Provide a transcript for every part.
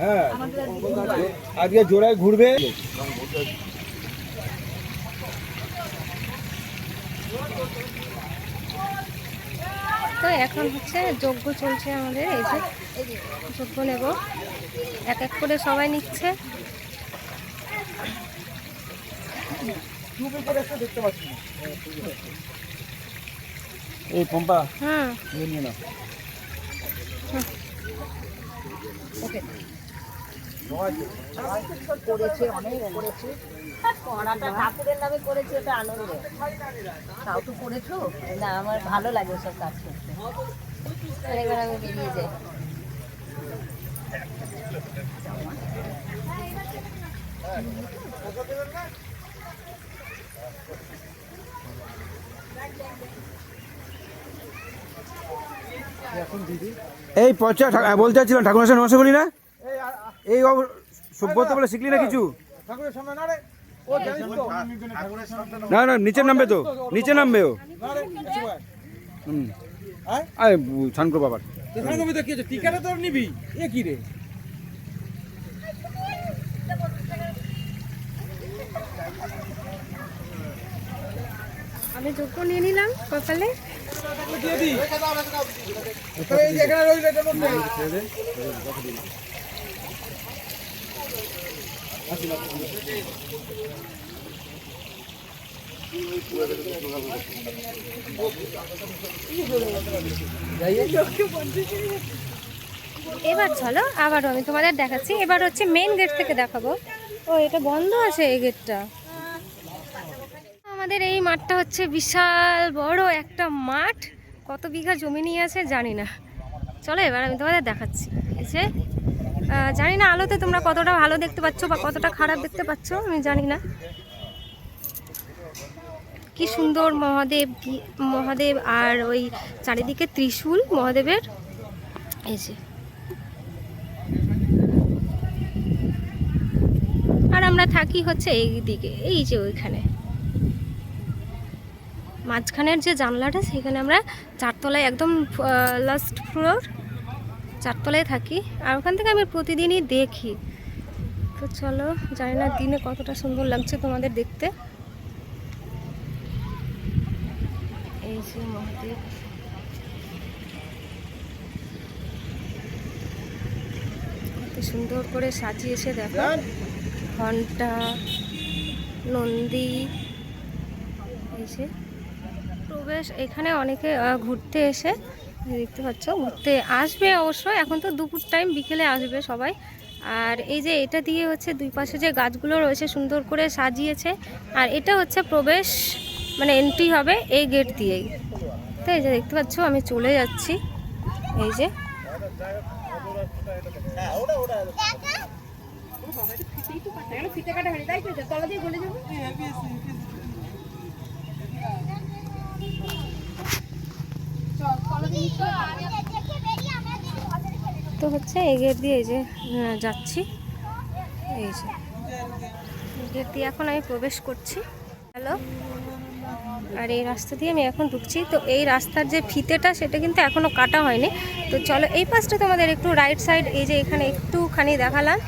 হ্যাঁ। আজকে জোড়ায় ঘুরবে। তো এখন হচ্ছে যজ্ঞ চলছে আমাদের এই যে যজ্ঞ নেব। এক এক করে সবাই নিচ্ছে। দেখতে পাচ্ছি না এই পম্পা নিয়ে নিয়ে নাও করেছে অনেক করেছে। করাটা ঠাকুরের নামে করেছে এটা আনন্দ। তাও তো করেছ? না আমার ভালো লাগে ওসব কাজ করতে। এবার আমি বেরিয়ে যাই। এই পচা ঠা- বলতে চাচ্ছিলাম ঠাকুর আসে নমস্কার বলি না? এই সভ্যতা বলে শিখলি না কিছু? না না নিচে নামবে তো। নিচে নামবে ও। হুম। আরে স্নান করব আবার টিকাটা তোর নিবি এ কি রে আমি যজ্ঞ নিয়ে নিলাম দিয়ে এখানে রইল এটা মধ্যে এবার চলো, আবারও আমি তোমাদের দেখাচ্ছি। এবার হচ্ছে মেন গেট থেকে দেখাবো। ও, এটা বন্ধ আছে এই গেটটা আমাদের এই মাঠটা হচ্ছে বিশাল বড় একটা মাঠ। কত বিঘা জমি নিয়ে আছে জানি না। চলো, এবার আমি তোমাদের দেখাচ্ছি। জানি না আলোতে তোমরা কতটা ভালো দেখতে পাচ্ছ বা কতটা খারাপ দেখতে পাচ্ছ, আমি জানি না। কি সুন্দর মহাদেব মহাদেব আর ওই চারিদিকে ত্রিশূল মহাদেবের। এই যে। আর আমরা থাকি হচ্ছে এই দিকে এই যে ওইখানে। মাঝখানের যে জানলাটা সেখানে আমরা চারতলায় একদম লাস্ট ফ্লোর চারতলায় থাকি আর ওখান থেকে আমি প্রতিদিনই দেখি। তো চলো জানি না দিনে কতটা সুন্দর লাগছে তোমাদের দেখতে। এই যে মহাদেব। কত সুন্দর করে সাজিয়েছে দেখো। ঘণ্টা নন্দী এই যে। প্রবেশ এখানে অনেকে ঘুরতে এসে দেখতে পাচ্ছ ঘুরতে আসবে অবশ্যই এখন তো দুপুর টাইম বিকেলে আসবে সবাই। আর এই যে এটা দিয়ে হচ্ছে দুই পাশে যে গাছগুলো রয়েছে সুন্দর করে সাজিয়েছে আর এটা হচ্ছে প্রবেশ মানে এন্ট্রি হবে এই গেট দিয়েই। তো এই যে দেখতে পাচ্ছ আমি চলে যাচ্ছি। এই যে। তো হচ্ছে এই গেট দিয়ে এই যে যাচ্ছি। এই যে। গেট দিয়ে এখন আমি প্রবেশ করছি। হ্যালো? আর এই রাস্তা দিয়ে আমি এখন ঢুকছি। তো এই রাস্তার যে ফিতেটা, সেটা কিন্তু এখনও কাটা হয়নি। তো চলো, এই পাশটা তোমাদের একটু রাইট সাইড এই যে এখানে একটুখানি দেখালাম।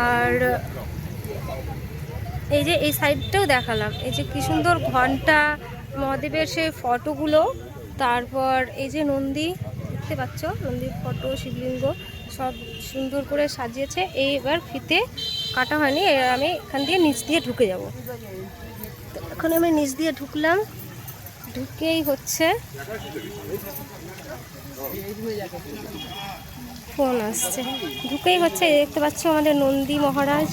আর এই যে এই সাইডটাও দেখালাম। এই যে কি সুন্দর ঘণ্টা, মহাদেবের সেই ফটোগুলো তারপর এই যে নন্দী দেখতে পাচ্ছ, নন্দীর ফটো শিবলিঙ্গ সব সুন্দর করে সাজিয়েছে। এই এবার ফিতে কাটা হয়নি আমি এখান দিয়ে নিচ দিয়ে ঢুকে যাব। তো এখন আমি নিচ দিয়ে ঢুকলাম, ঢুকেই হচ্ছে ফোন আসছে। ঢুকেই হচ্ছে দেখতে পাচ্ছ আমাদের নন্দী মহারাজ।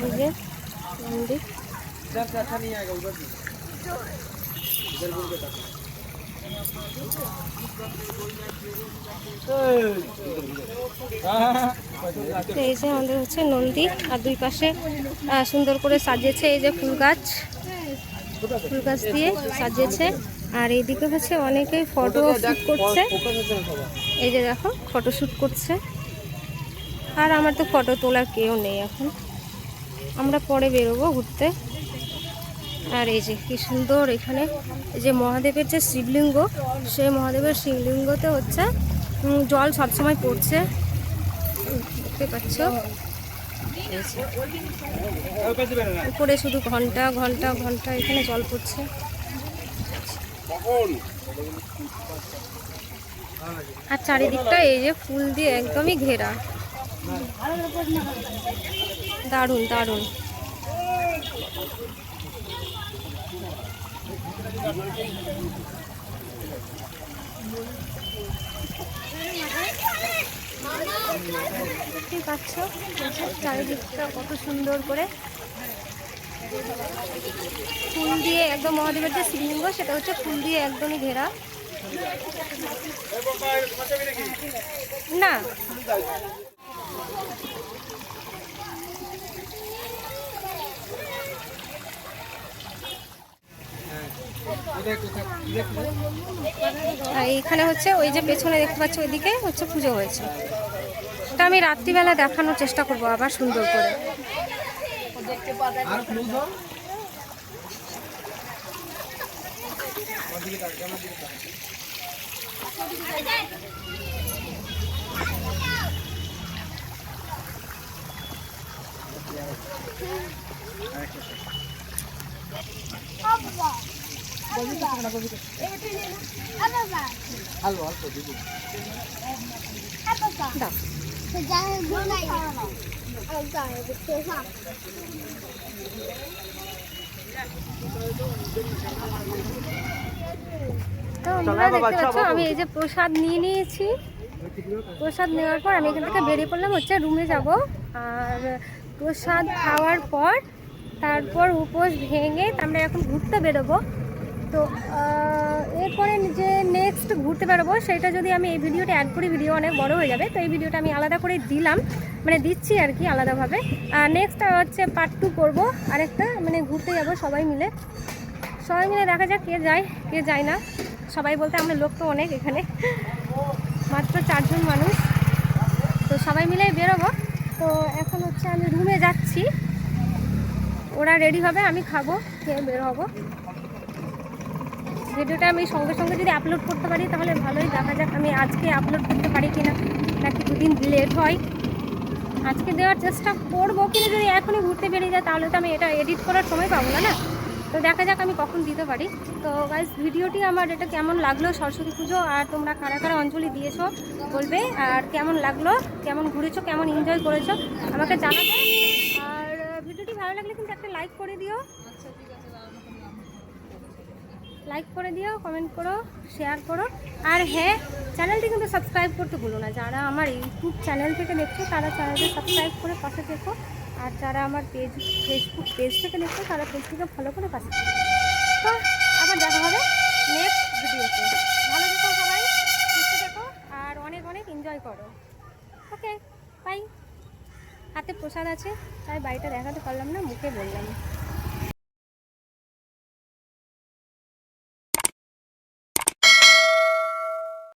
নন্দী। এই যে আমাদের হচ্ছে নন্দী, আর দুই পাশে সুন্দর করে সাজিয়েছে এই যে ফুল গাছ। ফুল গাছ দিয়ে সাজিয়েছে। আর এইদিকে হচ্ছে অনেকেই ফটো শ্যুট করছে। এই যে দেখো ফটো শ্যুট করছে। আর আমার তো ফটো তোলার কেউ নেই এখন। আমরা পরে বেরোবো ঘুরতে। আর এই যে কি সুন্দর এখানে যে মহাদেবের যে শিবলিঙ্গ, সেই মহাদেবের শিবলিঙ্গতে হচ্ছে জল সবসময় পড়ছে। দেখতে পাচ্ছ? উপরে শুধু ঘণ্টা ঘণ্টা ঘণ্টা এখানে জল পড়ছে। আর চারিদিকটা এই যে ফুল দিয়ে একদমই ঘেরা। দারুণ দারুণ। দেখতেই চারিদিকটা কত সুন্দর করে। ফুল দিয়ে একদম মহাদেবের যে শিবলিঙ্গ, সেটা হচ্ছে ফুল দিয়ে একদমই ঘেরা। না। আর এইখানে হচ্ছে ওই যে পেছনে দেখতে পাচ্ছি, ওইদিকে হচ্ছে পুজো হয়েছে। এটা আমি রাত্রিবেলা দেখানোর চেষ্টা করব আবার সুন্দর করে। তো বন্ধুরা দেখতে পাচ্ছ আমি এই যে প্রসাদ নিয়ে নিয়েছি। প্রসাদ নেওয়ার পর আমি এখান থেকে বেরিয়ে পড়লাম হচ্ছে রুমে যাব। আর প্রসাদ খাওয়ার পর তারপর উপোস ভেঙে আমরা এখন ঘুরতে বেরোবো। তো এরপরে যে নেক্সট ঘুরতে বেরোবো, সেটা যদি আমি এই ভিডিওটা অ্যাড করি ভিডিও অনেক বড় হয়ে যাবে, তো এই ভিডিওটা আমি আলাদা করে দিলাম মানে দিচ্ছি আর কি আলাদাভাবে। নেক্সট হচ্ছে পার্ট টু করব, আরেকটা মানে ঘুরতে যাব সবাই মিলে। সবাই মিলে দেখা যাক কে যায় কে যায় না। সবাই বলতে আমরা লোক তো অনেক এখানে, মাত্র চারজন মানুষ। তো সবাই মিলে বেরোবো। তো এখন হচ্ছে আমি রুমে যাচ্ছি। ওরা রেডি হবে, আমি খাব, খেয়ে বের হব। ভিডিওটা আমি সঙ্গে সঙ্গে যদি আপলোড করতে পারি, তাহলে ভালোই। দেখা যাক আমি আজকে আপলোড করতে পারি কিনা, নাকি দুদিন লেট হয়। আজকে দেওয়ার চেষ্টা করব, কিন্তু যদি এখনই ঘুরতে বেরিয়ে যায়, তাহলে তো আমি এটা এডিট করার সময় পাবো না না? তো দেখা যাক আমি কখন দিতে পারি। তো গাইজ ভিডিওটি আমার এটা কেমন লাগল? সরস্বতী পুজো আর তোমরা কারা কারা অঞ্জলি দিয়েছ বলবে। আর কেমন লাগল? কেমন ঘুরেছো? কেমন এনজয় করেছ? আমাকে জানাবে। আর ভিডিওটি ভালো লাগলে কিন্তু একটা লাইক করে দিও। লাইক করে দিও কমেন্ট করো শেয়ার করো। আর হ্যাঁ চ্যানেলটি কিন্তু সাবস্ক্রাইব করতে ভুলো না। যারা আমার ইউটিউব চ্যানেল থেকে দেখছ, তারা চ্যানেলটি সাবস্ক্রাইব করে পাশে দেখো আর যারা আমার পেজ ফেসবুক পেজ থেকে দেখছ, তারা পেজটিকে ফলো করে পাশে থেকো। তো আবার দেখা হবে নেক্সট ভিডিওতে ভালো থেকো সবাই, সুস্থ থেকো, আর অনেক অনেক এনজয় করো। ওকে বাই হাতে প্রসাদ আছে, তাই বাড়িটা দেখাতে পারলাম না, মুখে বললাম।